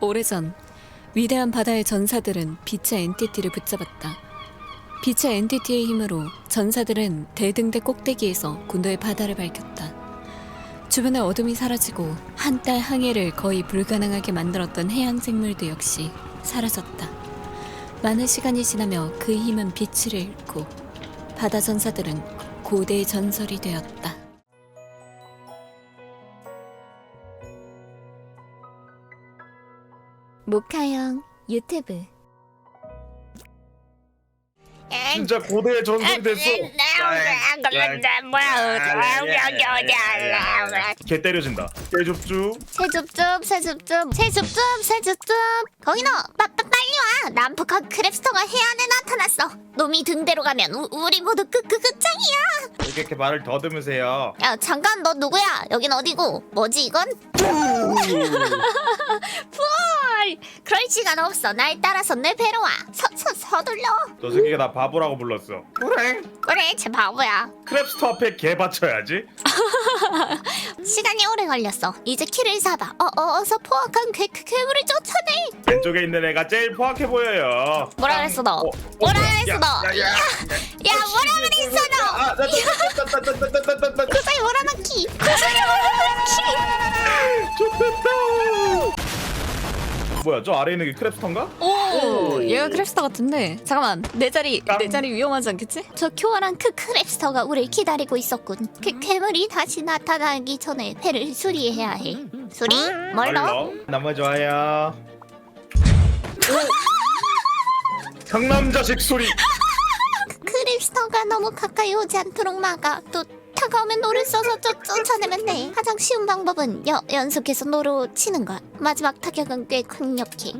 오래전 위대한 바다의 전사들은 빛의 엔티티를 붙잡았다. 빛의 엔티티의 힘으로 전사들은 대등대 꼭대기에서 군도의 바다를 밝혔다. 주변의 어둠이 사라지고 한 달 항해를 거의 불가능하게 만들었던 해양 생물도 역시 사라졌다. 많은 시간이 지나며 그 힘은 빛을 잃고 바다 전사들은 고대의 전설이 되었다. 모카형 유튜브. 진짜 고대의 전설이 됐어. 개 때려진다. 개줍주. 새줍줍 새줍줍 새줍줍 새줍줍. 거기너 빠, 빠, 빨리 와. 남북한 크랩스터가 해안에 나타났어. 놈이 등대로 가면 우, 우리 모두 끄끄 끝장이야. 왜 이렇게 말을 더듬으세요? 야 잠깐 너 누구야? 여긴 어디고? 뭐지 이건? 푸 얼 그럴 시간 없어 날 따라서 내 배로 와 서, 서, 서둘러 너 새끼가 나 바보라고 불렀어. 그래. 그래 제 바보야 크랩스터 앞에 개 받쳐야지. 시간이 오래 걸렸어 이제 키를 잡아 어, 어 어서 포악한 괴, 괴, 괴물을 쫓아내 왼쪽에 있는 애가 제일 포악해 보여요. 뭐라 그랬어 너 어, 어, 뭐라? 그랬어 야, 너 야, 야. 야 뭐라 그랬어 너 아, 나, 나, 나, 나, 나, 나, 나, 나, 나, 나. 그 사이 몰아넣기 그 사이 몰아넣기 좋겠다. 뭐야 저 아래 있는 게 크랩스터인가? 오, 얘가 크랩스터 같은데 잠깐만 내 자리 내 자리 위험하지 않겠지? 저 큐어랑 그 크랩스터가 우릴 기다리고 있었군 그 괴물이 다시 나타나기 전에 배를 수리해야 해 수리? 뭘 넣어? 너무 좋아요. 상남자식 소리. 크랩스터가 너무 가까이 오지 않도록 막아 또 다가오면 노를 써서 쫓, 쫓아내면 돼 가장 쉬운 방법은 여, 연속해서 노로 치는 거야 마지막 타격은 꽤 강력해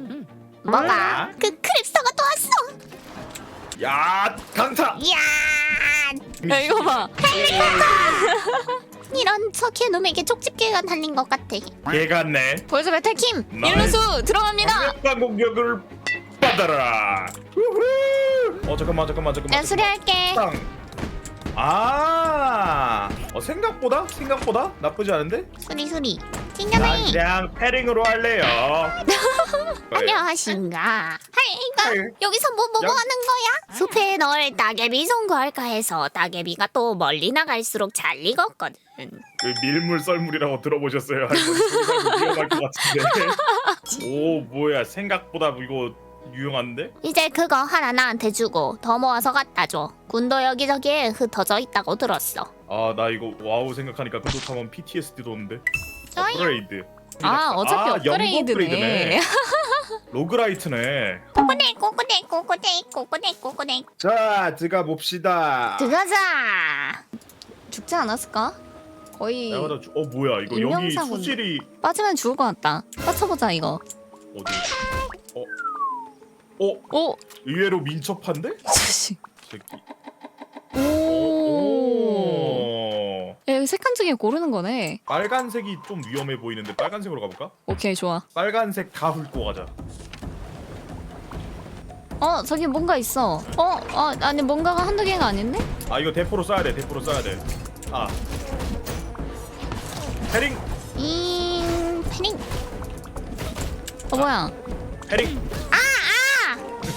뭐가? 그 크랩스터가 또 왔어 야 강타. 이야 야 이거 봐 이런 저 개 놈에게 쪽집게가 달린 것 같아 개 같네. 벌써 나이스. 일루수 들어갑니다 강력한 공격을 받아라. 우후. 어 잠깐만 잠깐만 잠깐만. 내가 수리할게 땅. 아, 어, 생각보다 생각보다 나쁘지 않은데? 수리 수리 난 찡겨네 그냥 패링으로 할래요. 그래. 안녕하신가 하이가 하이. 여기서 뭐뭐뭐 야. 하는 거야? 숲에 널 따개비 송구할까 해서 따개비가 또 멀리 나갈수록 잘 익었거든 그 밀물 썰물이라고 들어보셨어요? 할머니? 위험할 것 같은데. 오 뭐야 생각보다 이거 유용한데? 이제 그거 하나 나한테 주고 더 모아서 갖다 줘 군도 여기저기에 흩어져 있다고 들었어 아 나 이거 와우 생각하니까 그렇다면 PTSD도 오는데. 저요? 업그레이드. 아 어차피 아, 영구 업그레이드네 로그라이트네. 꼬꼬네 꼬꼬네 꼬꼬네 꼬꼬네 꼬꼬네 자 들어가 봅시다. 들어가자 죽지 않았을까? 거의 야, 나 주- 어 뭐야 이거 여기. 수질이 빠지면 죽을 것 같다 빠쳐보자 이거 어디? 어? 어? 오 의외로 민첩한데? 자식 새끼. 오 오. 야, 여기 색깔 중에 고르는 거네 빨간색이 좀 위험해 보이는데 빨간색으로 가볼까? 오케이 좋아 빨간색 다 훑고 가자. 어 저기 뭔가 있어 어? 어 아니 뭔가가 한두 개가 아닌데? 아 이거 대포로 쏴야 돼. 대포로 쏴야 돼. 아. 패링. 잉 패닝 어 뭐야 패링.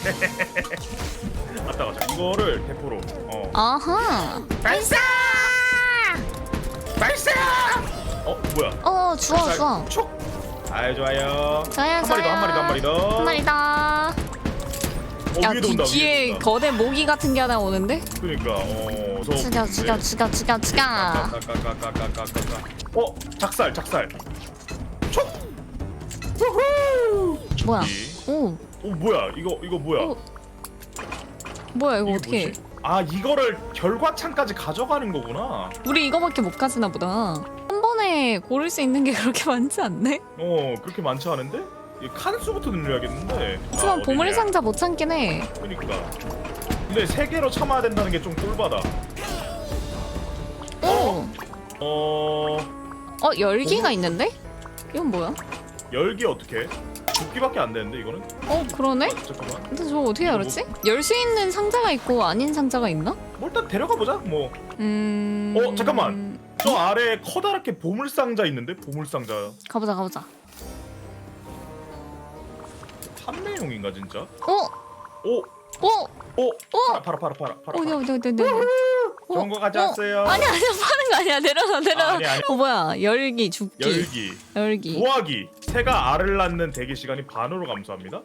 아아 맞다 맞다. 이거를 대포로. 어. 아하 발사 발사. 어 뭐야? 어 주워 주워 촉. 아 좋아요. 좋아요 한 마리 더한 마리 더 한 마리 더. 한 마리 더 어 야, 위에도 뒤, 온다. 뒤에 온다. 거대 모기 같은 게 하나 오는데? 그러니까 어. 저 죽여, 죽여, 죽여, 죽여, 죽여. 까까까까까까까까. 어 작살 작살. 촉. 우후. 뭐야? 오, 어 뭐야 이거 이거 뭐야? 어, 뭐야, 이거 이게 어떻게? 뭐지? 아 이거를 결과창까지 가져가는 거구나. 우리 이거밖에 못 가지나 보다. 한 번에 고를 수 있는 게 그렇게 많지 않네? 어 그렇게 많지 않은데? 이 칸수부터 늘려야겠는데. 하지만 아, 보물? 상자 못 참긴 해. 그러니까. 근데 세 개로 참아야 된다는 게 좀 꿀받아. 오, 어 어, 열기가 있는데? 이건 뭐야? 열기 어떻게? 죽기밖에 안 되는데 이거는? 어, 그러네? 잠깐만. 근데 저거 어떻게 열었지? 열 수 있는 상자가 있고 아닌 상자가 있나? 뭐 일단 데려가 보자. 뭐저 음. 어, 잠깐만. 아래에 커다랗게 보물 상자 있는데 보물 상자. 가보자, 가보자. 판매용인가 진짜? 어? 오, 어? 오, 어? 팔아, 팔아, 팔아, 팔아, 팔아. 어디. 어디 어디 어디 좋은 거 가져왔어요. 아니 아니 파는 거 아니야 내려놔 내려놔 아니, 아니. 어 뭐야 열기 죽기 열기, 열기. 도화기. 새가 알을 낳는 대기 시간이 반으로 감소합니다.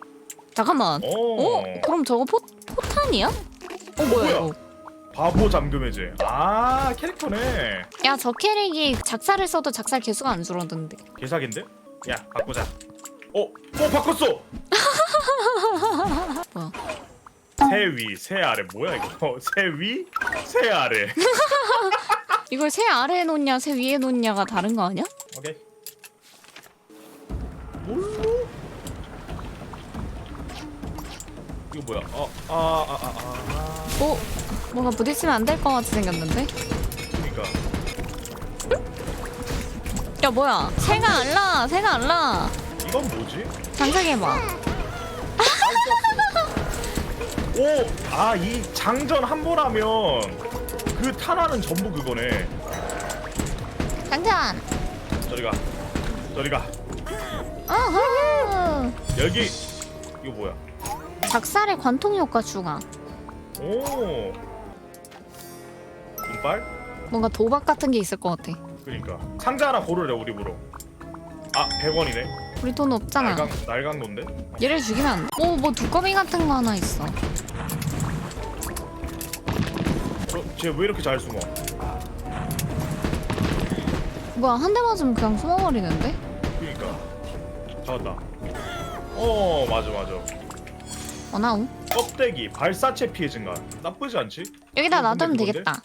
잠깐만 오, 어? 그럼 저거 포, 포탄이야? 어 뭐야 뭐야? 이거 바보 잠금 해제. 아, 캐릭터네. 야저 캐릭이 작사를 써도 작살 개수가 안 줄어드는데 개사기인데? 야, 바꾸자. 어, 어, 바꿨어. 뭐야? 새 위, 새 아래 뭐야 이거? 새 위, 새 아래. 이걸 새 아래에 놓냐 새 위에 놓냐가 다른 거 아니야? 오케이. 뭘로? 이거 뭐야? 어, 아, 아, 아, 아, 오 뭔가 부딪히면 안 될 것 같이 생겼는데? 그러니까. 야 뭐야 새가 알라 새가 알라 이건 뭐지? 장착해봐 오, 아, 이 장전 한 번 하면 그 탄화는 전부 그거네. 장전 저리 가, 저리 가. 어허 여기 이거 뭐야? 작살의 관통 효과 추가 오, 운빨? 뭔가 도박 같은 게 있을 것 같아 그러니까 상자 하나 고르래 우리 부로. 아, 100원이네. 우리 돈 없잖아 날강 날강도인데? 얘를 죽이면 안 돼? 오, 뭐 두꺼비 같은 거 하나 있어. 어, 쟤왜 이렇게 잘 숨어? 뭐야, 한 대 맞으면 그냥 숨어버리는데? 그러니까 잡았다. 어 맞아 맞아. 어나우? 껍데기 발사체 피해 증가 나쁘지 않지? 여기다 놔두면 되겠다.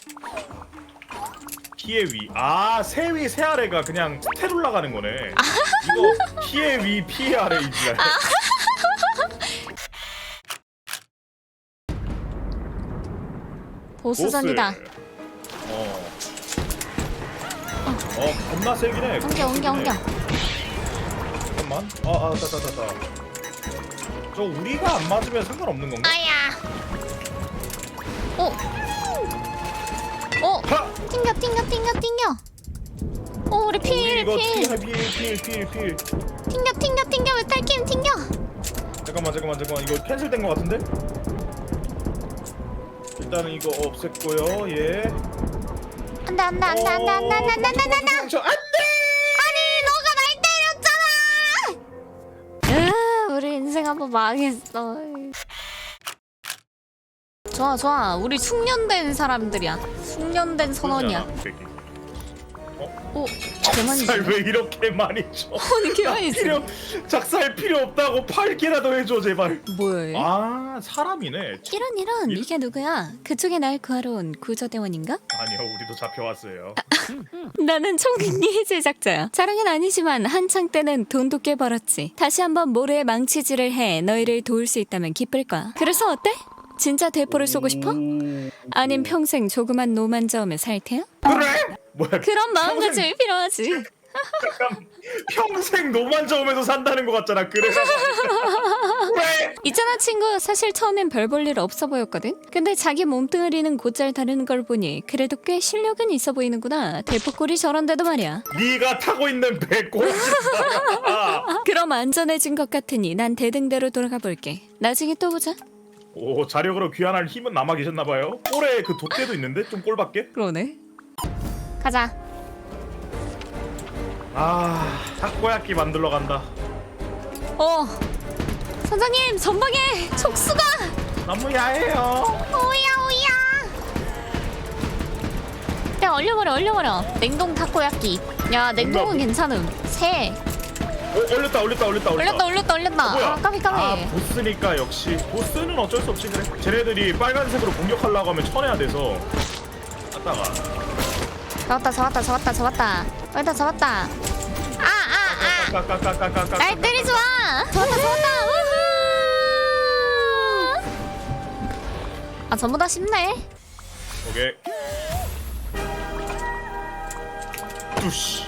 피해 위. 아 새 위 새 아래가 그냥 스테룰 나가는 거네. 이거 피해 위 피해 아래 이지랄. 보스전이다. 어. 어 겁나 세긴 해. 옮겨, 옮겨, 옮겨. 잠깐만. 아 아 따따따따. 저 우리가 안 맞으면 상관없는 건가? 아야. 오. 오, 하! 튕겨, 튕겨, 튕겨, 튕겨. 오, 우리 필, 우리 이거 필. 필, 필, 필, 필, 필. 튕겨, 튕겨, 튕겨, 메탈킴 튕겨. 잠깐만, 잠깐만, 잠깐만. 이거 캔슬된 것 같은데? 일단은 이거 없앴고요. 예. 안 돼, 안 돼, 안 돼, 안 돼, 안 돼, 안 돼, 안 돼, 안 돼, 안 돼. 저 안돼. 아니, 너가 날 때렸잖아. 으, 우리 인생 한번 망했어. 좋아, 좋아. 우리 숙련된 사람들이야. 숙련된 선원이야. 오, 개만이 작살 왜 이렇게 많이 줘? 아니 개만이 필요 작살 필요 없다고 8개라도 해줘 제발. 뭐야? 아 사람이네. 이런 이런 일- 이게 누구야? 그쪽에 날 구하러 온 구조대원인가? 아니요 우리도 잡혀왔어요. 나는 총기 제작자야. 자랑은 아니지만 한창 때는 돈도 꽤 벌었지. 다시 한번 모래에 망치질을 해 너희를 도울 수 있다면 기쁠 거야. 그래서 어때? 진짜 대포를 쏘고 싶어? 아님 평생 조그만 노만 저으며 살 테야? 그래? 뭐야? 그런 마음가짐이 필요하지. 약간 평생 노만 저으면서 산다는 것 같잖아. 그래서 왜? 있잖아 친구 사실 처음엔 별 볼 일 없어 보였거든 근데 자기 몸뚱아리는 곧잘 다루는 걸 보니 그래도 꽤 실력은 있어 보이는구나 대포꼴이 저런데도 말이야 네가 타고 있는 배 꼬라지다. 그럼 안전해진 것 같으니 난 대등대로 돌아가 볼게 나중에 또 보자 오 자력으로 귀환할 힘은 남아 계셨나 봐요. 꼴에 그 돛대도 있는데 좀 꼴밖에? 그러네 가자. 아 타코야끼 만들러 간다. 어 선장님 전방에 촉수가 너무 야해요. 오야 오야. 야 얼려버려 얼려버려. 냉동 타코야끼. 야 냉동은 뭔가- 괜찮음. 새. 오, 올렸다 올렸다 올렸다 올렸다 올렸다 올렸다. 뭐야? 아 까비 까비. 아 보스니까 역시 보스는 어쩔 수 없지 그래. 쟤네들이 빨간색으로 공격하려고 하면 쳐내야 돼서. 갔다가 잡았다 잡았다 잡았다 잡았다. 잡았다 잡았다. 아아 아. 까까까까까까. 날 때리지 마. 잡았다 잡았다. 우후. 아 전부 다 쉽네. 오케이. 뚜시.